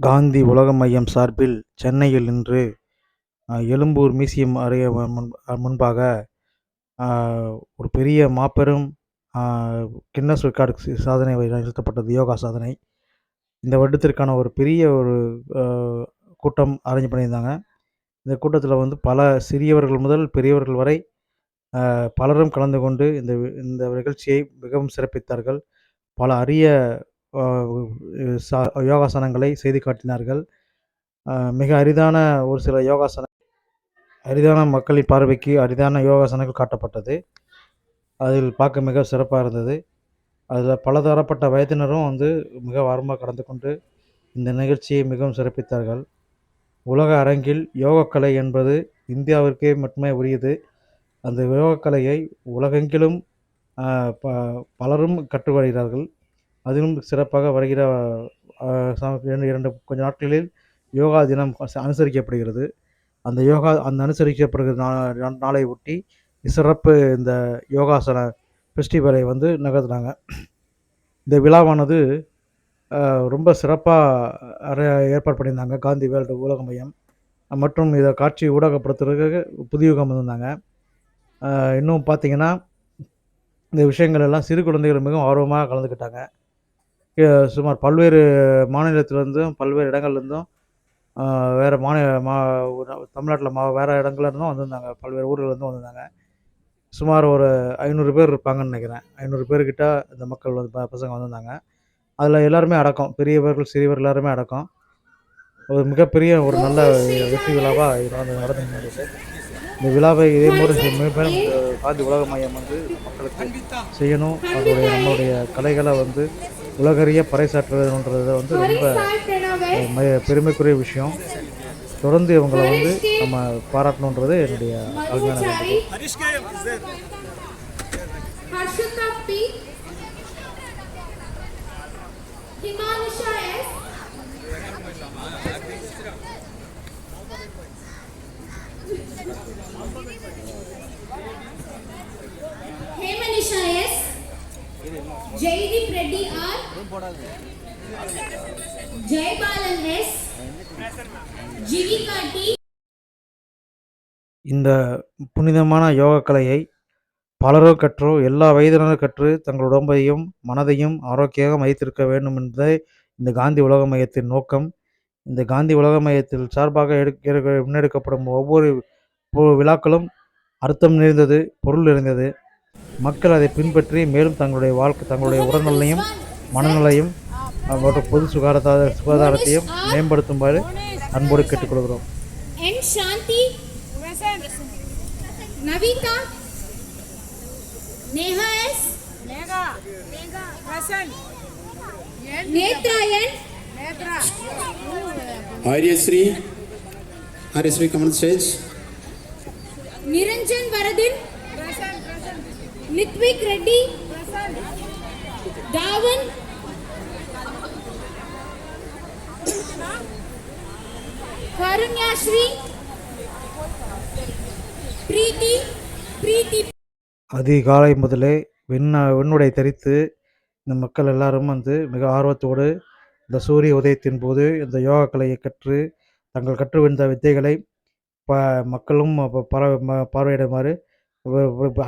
காந்தி உலக மையம் சார்பில் சென்னையில் இன்று எழும்பூர் மியூசியம் அருகே முன் முன்பாக ஒரு பெரிய மாபெரும் கின்னஸ் ரெக்கார்டு சாதனை நிகழ்த்தப்பட்டது யோகா சாதனை. இந்த வருடத்திற்கான ஒரு பெரிய ஒரு கூட்டம் அரேஞ்ச் பண்ணியிருந்தாங்க. இந்த கூட்டத்தில் வந்து பல சிறியவர்கள் முதல் பெரியவர்கள் வரை பலரும் கலந்து கொண்டு இந்த இந்த நிகழ்ச்சியை மிகவும் சிறப்பித்தார்கள். பல அரிய யோகாசனங்களை செய்து காட்டினார்கள். மிக அரிதான ஒரு சில யோகாசன அரிதான மக்களின் பார்வைக்கு அரிதான யோகாசனங்கள் காட்டப்பட்டது. அதில் பார்க்க மிக சிறப்பாக இருந்தது. அதில் பலதரப்பட்ட வயதினரும் வந்து மிக ஆர்வமாக கலந்து கொண்டு இந்த நிகழ்ச்சியை மிகவும் சிறப்பித்தார்கள். உலக அரங்கில் யோகக்கலை என்பது இந்தியாவிற்கே மட்டுமே உரியது. அந்த யோகக்கலையை உலகெங்கிலும் ப பலரும் கற்று வருகிறார்கள். அதிலும் சிறப்பாக வருகிற இரண்டு இரண்டு கொஞ்ச நாட்களில் யோகா தினம் அனுசரிக்கப்படுகிறது. அந்த யோகா அந்த அனுசரிக்கப்படுகிற நா நாளை ஒட்டி சிறப்பு இந்த யோகாசன ஃபெஸ்டிவலை வந்து நகர்த்தினாங்க. இந்த விழாவானது ரொம்ப சிறப்பாக ஏற்பாடு பண்ணியிருந்தாங்க. காந்தி வேல்டு உலக மையம். மற்றும் இதை காட்சி ஊடகப்படுத்துறதுக்கு புதியுகம் வந்திருந்தாங்க. இன்னும் பார்த்தீங்கன்னா இந்த விஷயங்கள் எல்லாம் சிறு குழந்தைகள் மிகவும் ஆர்வமாக கலந்துக்கிட்டாங்க. சுமார் பல்வேறு மாநிலத்திலேருந்தும் பல்வேறு இடங்கள்லேருந்தும் வேறு மாநில மா தமிழ்நாட்டில் மா வேறு இடங்கள்லேருந்தும் வந்திருந்தாங்க. பல்வேறு ஊர்கள்லேருந்தும் வந்திருந்தாங்க. சுமார் ஒரு ஐநூறு பேர் இருப்பாங்கன்னு நினைக்கிறேன். ஐநூறு பேர்கிட்ட இந்த மக்கள் வந்து ப பசங்க வந்திருந்தாங்க. அதில் எல்லாருமே அடக்கம். பெரியவர்கள் சிறியவர்கள் எல்லாருமே அடக்கம். ஒரு மிகப்பெரிய ஒரு நல்ல வெற்றி விழாவாக இது வந்து நடந்து இந்த விழாவை இதே மாதிரி மிகப்பெரும் காந்தி உலக மையம் வந்து மக்களுக்கு செய்யணும். அதோடைய நம்மளுடைய கலைகளை வந்து உலகறிய பறைசாற்றுறதுன்றது வந்து ரொம்ப பெருமைக்குரிய விஷயம். தொடர்ந்து இவங்களை வந்து நம்ம பாராட்டணுன்றது என்னுடைய அருமையான Hemanisha S. Jaideep Reddy R Jayabalan S. Jivika இந்த புனிதமான யோகக்கலையை பலரோ கற்றோ எல்லா வயதினரும் கற்று தங்கள் உடம்பையும் மனதையும் ஆரோக்கியமாக வைத்திருக்க வேண்டும் என்பதே இந்த காந்தி உலக மையத்தின் நோக்கம். இந்த காந்தி உலக மையத்தில் சார்பாக எடுக்க முன்னெடுக்கப்படும் ஒவ்வொரு விழாக்களும் அர்த்தம் நிறைந்தது பொருள் நிறைந்தது. மக்கள் அதை பின்பற்றி மேலும் தங்களுடைய வாழ்க்கை தங்களுடைய உடல்நலையும் மனநிலையும் மற்றும் பொது சுகாதார சுகாதாரத்தையும் மேம்படுத்துமாறு அன்போடு கேட்டுக்கொள்கிறோம் N Shanthi Navitha Neha S Nethrayan Nethra come on stage. Niranjan Varadhan Nithvik Reddy Dhavan Karunyasri Preethi Preethi அதிகாலை முதலே வெண்ண வெண்ணுடை தரித்து இந்த மக்கள் எல்லாரும் வந்து மிக ஆர்வத்தோடு இந்த சூரிய உதயத்தின் போது இந்த யோகா கலையை கற்று தங்கள் கற்று வந்த வித்தைகளை ப மக்களும் ப- பார்வையிடுமாறு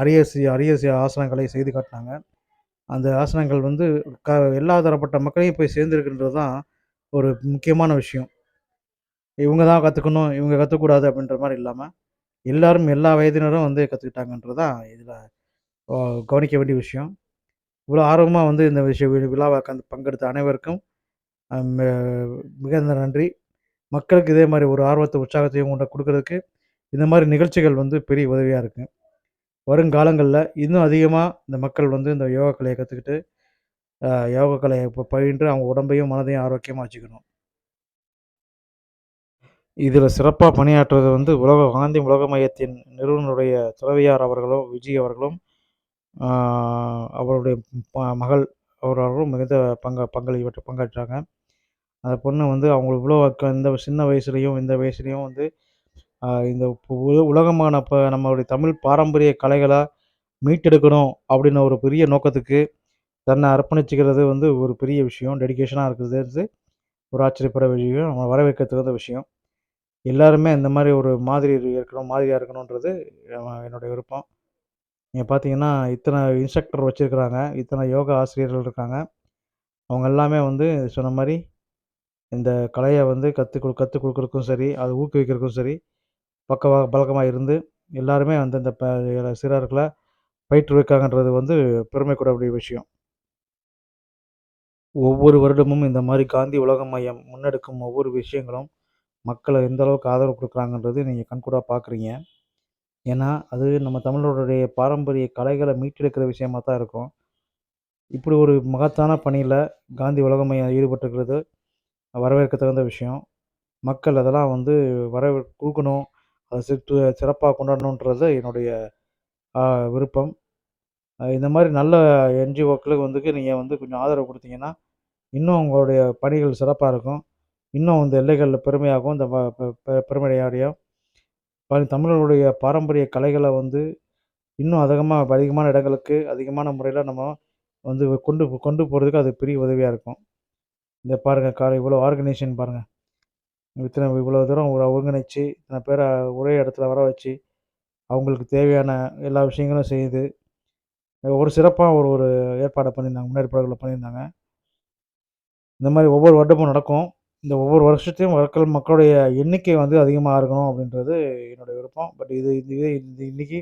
அரியசி அரியசி ஆசனங்களை செய்து காட்டினாங்க. அந்த ஆசனங்கள் வந்து க எல்லா தரப்பட்ட மக்களையும் போய் சேர்ந்துருக்குன்றது தான் ஒரு முக்கியமான விஷயம். இவங்க தான் கற்றுக்கணும் இவங்க கற்றுக்கூடாது அப்படின்ற மாதிரி இல்லாமல் எல்லாரும் எல்லா வயதினரும் வந்து கற்றுக்கிட்டாங்கன்றது தான் இதில் கவனிக்க வேண்டிய விஷயம். இவ்வளோ ஆர்வமாக வந்து இந்த விஷய விழாவை கந்து பங்கெடுத்த அனைவருக்கும் மிகுந்த நன்றி. மக்களுக்கு இதே மாதிரி ஒரு ஆர்வத்தை உற்சாகத்தையும் கொண்டு கொடுக்கறதுக்கு இந்த மாதிரி நிகழ்ச்சிகள் வந்து பெரிய உதவியாக இருக்குது வருங்காலங்களில் இன்னும் அதிகமாக இந்த மக்கள் வந்து இந்த யோகா கலையை கற்றுக்கிட்டு யோகா கலையை இப்போ பயின்று அவங்க உடம்பையும் மனதையும் ஆரோக்கியமாக வச்சுக்கணும். இதில் சிறப்பாக பணியாற்றுவது வந்து உலக காந்தி உலக மையத்தின் நிறுவனருடைய துறவியார் அவர்களும் விஜய் அவர்களும் அவருடைய மகள் அவர்களும் மிகுந்த பங்க பங்களிப்பட்டு பங்காற்றாங்க அந்த பொண்ணு வந்து அவங்க இவ்வளோ இந்த சின்ன வயசுலேயும் இந்த வயசுலேயும் வந்து இந்த உலகமான இப்போ நம்மளுடைய தமிழ் பாரம்பரிய கலைகளை மீட்டெடுக்கணும் அப்படின்னு ஒரு பெரிய நோக்கத்துக்கு தன்னை அர்ப்பணிச்சுக்கிறது வந்து ஒரு பெரிய விஷயம். டெடிகேஷனாக இருக்கிறது ஒரு ஆச்சரியப்பட விஷயம். நம்ம வரவேற்க தகுந்த விஷயம். எல்லாருமே இந்த மாதிரி ஒரு மாதிரி இருக்கணும் மாதிரியாக இருக்கணுன்றது என்னுடைய விருப்பம். நீங்கள் பார்த்தீங்கன்னா இத்தனை இன்ஸ்ட்ரக்டர் வச்சுருக்குறாங்க. இத்தனை யோகா ஆசிரியர்கள் இருக்காங்க. அவங்க எல்லாமே வந்து சொன்ன மாதிரி இந்த கலையை வந்து கற்றுக் கொடு கற்றுக் கொடுக்குறதுக்கும் சரி அதை ஊக்குவிக்கிறதுக்கும் சரி பக்கவா பழக்கமாக இருந்து எல்லாருமே வந்து இந்த ப சிறார்களை பயிற்றுவிக்காங்கன்றது வந்து பெருமைக்கூடக்கூடிய விஷயம். ஒவ்வொரு வருடமும் இந்த மாதிரி காந்தி உலக மையம் முன்னெடுக்கும் ஒவ்வொரு விஷயங்களும் மக்களை எந்த அளவுக்கு ஆதரவு கொடுக்குறாங்கன்றது நீங்கள் கண்கூடாக பார்க்குறீங்க ஏன்னா அது நம்ம தமிழருடைய பாரம்பரிய கலைகளை மீட்டெடுக்கிற விஷயமா தான் இருக்கும். இப்படி ஒரு மகத்தான பணியில் காந்தி உலக மையம் ஈடுபட்டுக்கிறது வரவேற்க தகுந்த விஷயம். மக்கள் அதெல்லாம் வந்து வரவே கொடுக்கணும். சிற்று சிறப்பாக கொண்டாடணுன்றது என்னுடைய விருப்பம். இந்த மாதிரி நல்ல என்ஜிஓக்களுக்கு வந்து நீங்கள் வந்து கொஞ்சம் ஆதரவு கொடுத்தீங்கன்னா இன்னும் உங்களுடைய பணிகள் சிறப்பாக இருக்கும். இன்னும் இந்த எல்லைகளில் பெருமையாகவும் இந்த ப- ப- ப- தமிழர்களுடைய பாரம்பரிய கலைகளை வந்து இன்னும் அதிகமாக அதிகமான இடங்களுக்கு அதிகமான முறையில் நம்ம வந்து கொண்டு கொண்டு போகிறதுக்கு அது பெரிய உதவியாக இருக்கும். இந்த பாருங்கள் காலை இவ்வளோ ஆர்கனைசேஷன் பாருங்கள் இத்தனை இவ்வளோ தூரம் ஒரு ஒருங்கிணைச்சு இத்தனை பேரை ஒரே இடத்துல வர வச்சு அவங்களுக்கு தேவையான எல்லா விஷயங்களும் செய்து ஒரு சிறப்பாக ஒரு ஒரு ஏற்பாடை பண்ணியிருந்தாங்க முன்னேற்பாடுகளை பண்ணியிருந்தாங்க. இந்த மாதிரி ஒவ்வொரு வருடமும் நடக்கும். இந்த ஒவ்வொரு வருஷத்தையும் மக்கள் மக்களுடைய எண்ணிக்கை வந்து அதிகமாக இருக்கணும் அப்படின்றது என்னுடைய விருப்பம். பட் இது இது இது இன்னைக்கு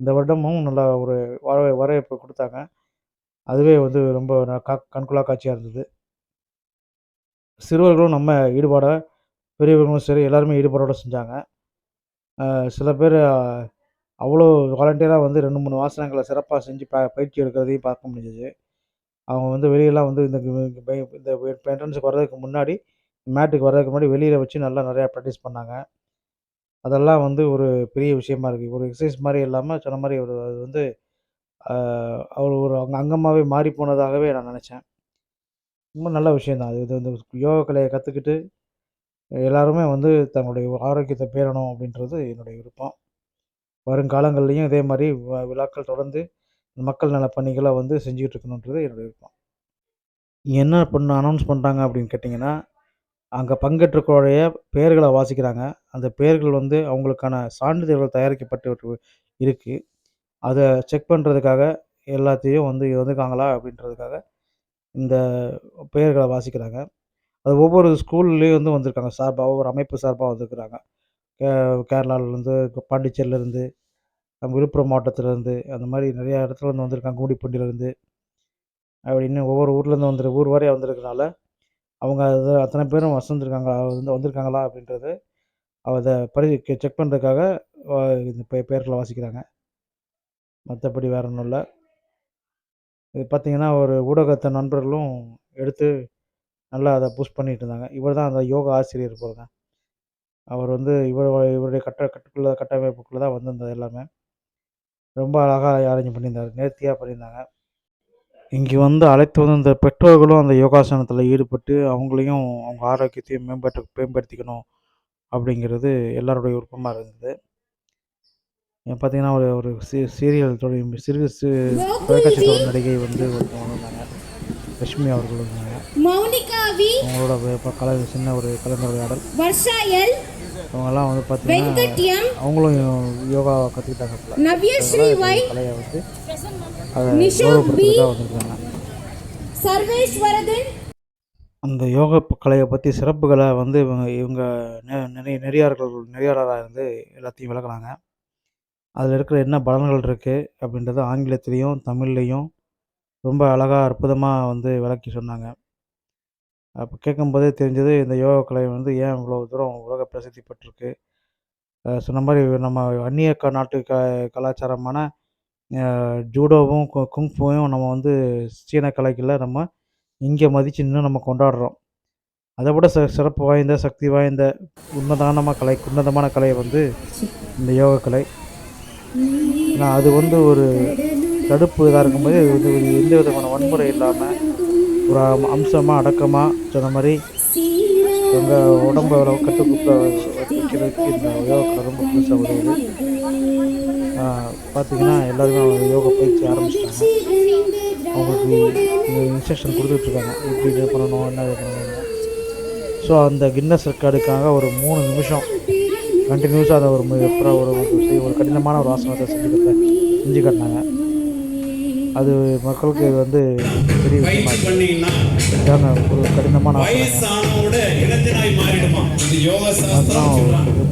இந்த வருடமும் நல்லா ஒரு வர வரவேற்பு கொடுத்தாங்க. அதுவே வந்து ரொம்ப கண்குலா கா காட்சியாக இருந்தது. சிறுவர்களும் நம்ம ஈடுபாடாக பெரியவர்களும் சரி எல்லாருமே ஈடுபாடோடு செஞ்சாங்க. சில பேர் அவ்வளோ வாலண்டியராக வந்து ரெண்டு மூணு வாசனங்களை சிறப்பாக செஞ்சு ப பயிற்சி எடுக்கிறதையும் பார்க்க முடிஞ்சது. அவங்க வந்து வெளியெல்லாம் வந்து இந்த இந்த என்ட்ரன்ஸுக்கு வர்றதுக்கு முன்னாடி மேட்டுக்கு வர்றதுக்கு முன்னாடி வெளியில் வச்சு நல்லா நிறையா ப்ராக்டிஸ் பண்ணாங்க. அதெல்லாம் வந்து ஒரு பெரிய விஷயமா இருக்குது ஒரு எக்ஸசைஸ் மாதிரி இல்லாமல் சொன்ன மாதிரி ஒரு அது வந்து அவர் ஒரு அங்க அங்கமாகவே மாறி போனதாகவே நான் நினச்சேன். ரொம்ப நல்ல விஷயந்தான் அது இது வந்து யோகா கலையை கற்றுக்கிட்டு எல்லாருமே வந்து தங்களுடைய ஆரோக்கியத்தை பேணணும் அப்படின்றது என்னுடைய விருப்பம். வருங்காலங்கள்லேயும் இதே மாதிரி விழாக்கள் தொடர்ந்து மக்கள் நல பணிகளை வந்து செஞ்சுக்கிட்டு இருக்கணுன்றது என்னுடைய விருப்பம். என்ன பண்ண அனௌன்ஸ் பண்ணுறாங்க அப்படின்னு கேட்டிங்கன்னா அங்கே பங்கேற்றக்கூடிய பெயர்களை வாசிக்கிறாங்க. அந்த பெயர்கள் வந்து அவங்களுக்கான சான்றிதழ்கள் தயாரிக்கப்பட்டு இருக்குது அதை செக் பண்ணுறதுக்காக எல்லாத்தையும் வந்து வந்துருக்காங்களா அப்படின்றதுக்காக இந்த பெயர்களை வாசிக்கிறாங்க. அது ஒவ்வொரு ஸ்கூல்லேயும் வந்து வந்திருக்காங்க. சார்பாக ஒவ்வொரு அமைப்பு சார்பாக வந்திருக்கிறாங்க. கே கேரளாவிலேருந்து பாண்டிச்சேரியிலேருந்து விழுப்புரம் மாவட்டத்திலேருந்து அந்த மாதிரி நிறையா இடத்துல இருந்து வந்திருக்காங்க. கூடிப்பண்டியிலேருந்து. அப்படின்னு ஒவ்வொரு ஊர்லேருந்து வந்துரு ஊர் வரையும் வந்திருக்கனால அவங்க அது அத்தனை பேரும் வந்திருக்காங்க வந்து வந்திருக்காங்களா அப்படின்றது அதை பரி செக் பண்ணுறதுக்காக இந்த பெ வாசிக்கிறாங்க. மற்றபடி வேற ஒன்றும் இல்லை. இது பார்த்திங்கன்னா ஒரு ஊடகத்தை நண்பர்களும் எடுத்து நல்லா அதை புஷ் பண்ணிட்டு இருந்தாங்க. இவர் தான் அந்த யோகா ஆசிரியர் போகிறங்க அவர் வந்து இவர் இவருடைய கட்ட கட்டுக்குள்ள கட்டமைப்புக்குள்ளே தான் வந்திருந்தது எல்லாமே. ரொம்ப அழகாக அரேஞ்ச் பண்ணியிருந்தார். நேர்த்தியாக பண்ணியிருந்தாங்க. இங்கே வந்து அழைத்து வந்து இந்த பெற்றோர்களும் அந்த யோகாசனத்தில் ஈடுபட்டு அவங்களையும் அவங்க ஆரோக்கியத்தையும் மேம்பட்டு மேம்படுத்திக்கணும் அப்படிங்கிறது எல்லாருடைய விருப்பமாக இருந்தது. பார்த்தீங்கன்னா ஒரு ஒரு சீ சீரியல் தொழில் சிறு தொலைக்காட்சி தொடர் நடிகை வந்து ஒருத்தவங்க வந்திருந்தாங்க லட்சுமி அவர்கள் இருந்தாங்க. மௌனிகா வி. அவங்களோட வே- கலை சின்ன ஒரு கலந்துரையாடல் வர்ஷா எல். அவங்கெல்லாம் வந்து பார்த்தீங்கன்னா அவங்களும் யோகா கற்றுக்கிட்டாங்க போல. நவ்யஸ்ரீ ஒய் கலையை வந்து வந்திருக்காங்க சர்வேஸ்வரதன். அந்த யோகா கலையை பற்றி சிறப்புகளை வந்து இவங்க இவங்க நிறைய நெறியார்கள் நெறியாளராக இருந்து எல்லாத்தையும் விளக்குனாங்க அதில் இருக்கிற என்ன பலன்கள் இருக்குது அப்படின்றத ஆங்கிலத்திலையும் தமிழ்லையும் ரொம்ப அழகாக அற்புதமாக வந்து விளக்கி சொன்னாங்க. அப்போ கேட்கும்போதே தெரிஞ்சது இந்த யோகா கலை வந்து ஏன் இவ்வளோ தூரம் உலக பிரசித்தி பெற்றிருக்கு? சொன்ன மாதிரி நம்ம அந்நிய க நாட்டு க கலாச்சாரமான ஜூடோவும் கு- நம்ம வந்து சீன கலைகளில் நம்ம இங்கே மதித்து இன்னும் நம்ம கொண்டாடுறோம். அதை விட ச சிறப்பு வாய்ந்த சக்தி வாய்ந்த உன்னதானமாக கலை உன்னதமான கலை வந்து இந்த யோக கலை. ஏன்னா அது வந்து ஒரு தடுப்பு இதாக இருக்கும்போது இது வந்து எந்த விதமான வன்முறை இல்லாமல் ஒரு அம்சமாக அடக்கமாக சொன்ன மாதிரி எங்கள் உடம்பை கட்டுக்குத்த வைக்கிறதுக்கு இந்த யோகா ரொம்ப புதுசாக உதவுது பார்த்திங்கன்னா எல்லோருமே அவங்க யோகா பயிற்சி ஆரம்பிச்சிட்டாங்க. அவங்களுக்கு இன்ஸ்ட்ரக்ஷன் கொடுத்துட்ருக்காங்க. எப்படி இது பண்ணணும் என்ன இது பண்ணணும். ஸோ அந்த கின்னஸ் ரெக்கார்டுக்காக ஒரு மூணு நிமிஷம் கண்டினியூஸாக அதை ஒரு ஒரு ஒரு கடினமான ஒரு ஆசனத்தை செஞ்சு செஞ்சு காட்டினாங்க. அது மக்களுக்கு வந்து பெரிய விஷயமா ஒரு கடினமான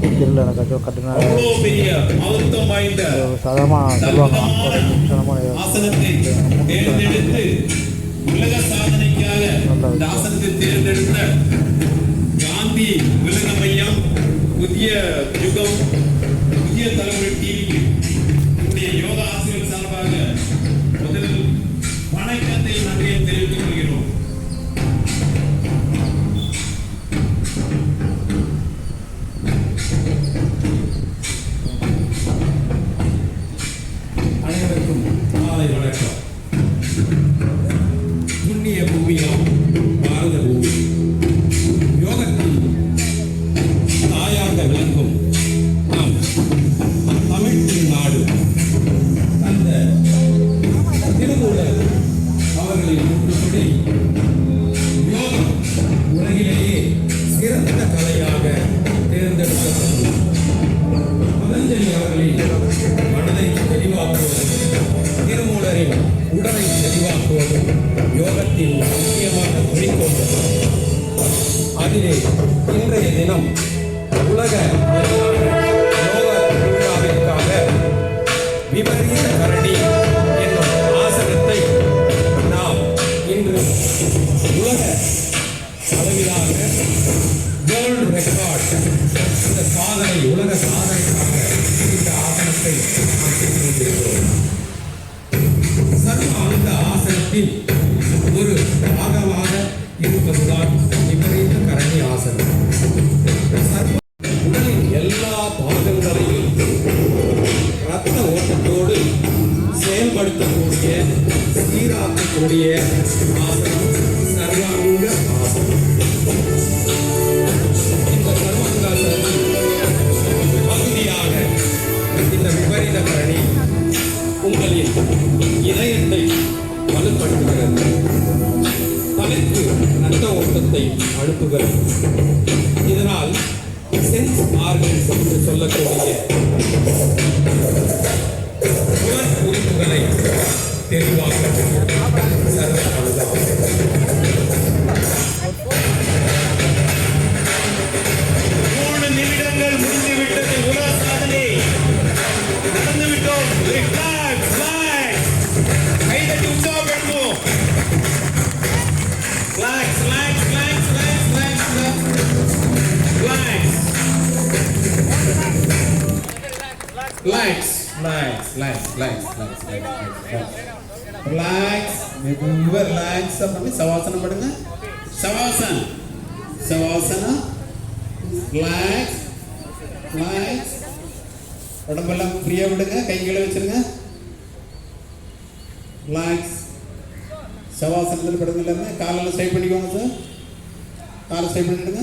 தெரியல எனக்கு கொஞ்சம் கடின சாதாரணமாக சொல்லுவாங்க ஒரு புதிய யுகம் புதிய தலைமுறை Lights, lights, lights, lights, lights, lights, lights. మీకు రిలాక్స్ అవ్వండి సవాసన పడుగా సవాసన సవాసన రిలాక్స్ రిలాక్స్ உடம்பெல்லாம் ஃப்ரீயாக விடுங்க கைகளை வச்சுருங்க. ரிலாக்ஸ் சவாசனத்தில் படுங்க இல்லைங்க காலெல்லாம் ஸ்டை பண்ணிக்கோங்க சார் காலை ஸ்டை பண்ணிவிடுங்க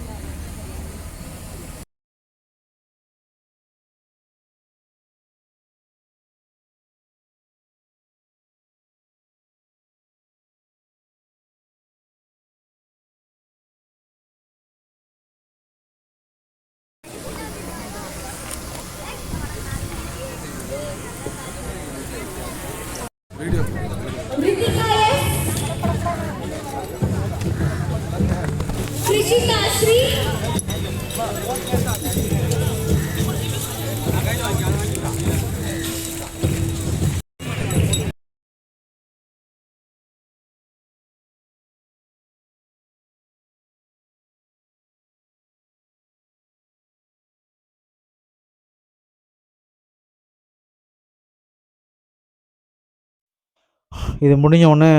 இது முடிஞ்ச உடனே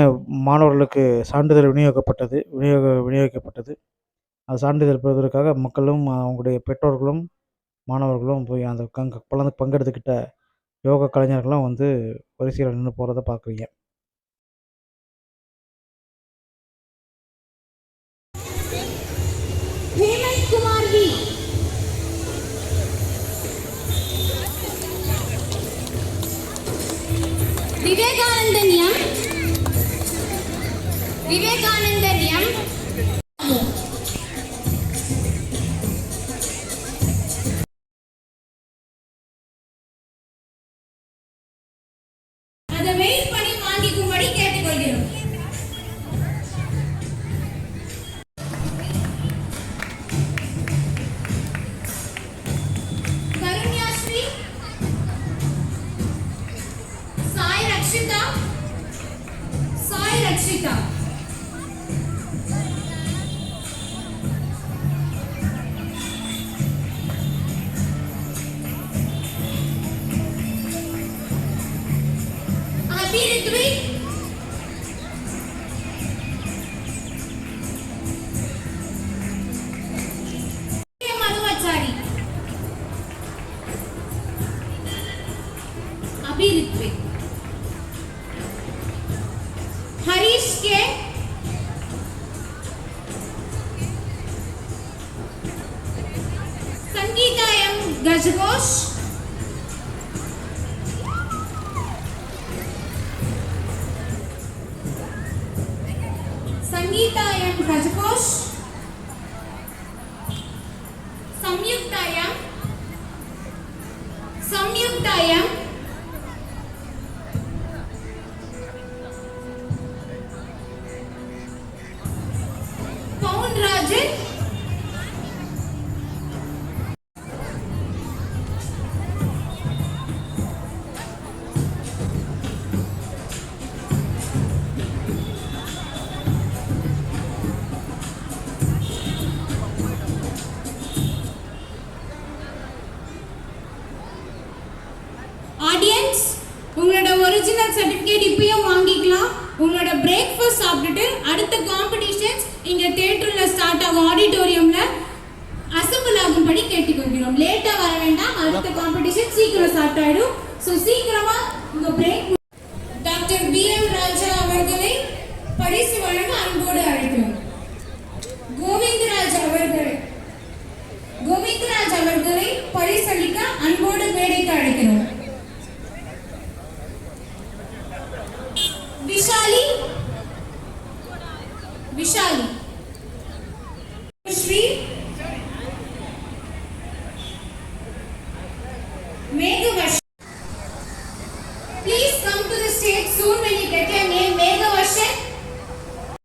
மாணவர்களுக்கு சான்றிதழ் விநியோகிக்கப்பட்டது விநியோக விநியோகிக்கப்பட்டது. அது சான்றிதழ் பெறுவதற்காக மக்களும் அவங்களுடைய பெற்றோர்களும் மாணவர்களும் போய் அந்த பங்கெடுத்துக்கிட்ட யோகா கலைஞர்களும் வந்து வரிசையில் நின்று போகிறத பார்க்குறீங்க. விவேகானந்தன் எம் விவேகானந்தன் எம் रक्षिता साई रक्षिता। Gajegos? Sangeeta and Gajakosh.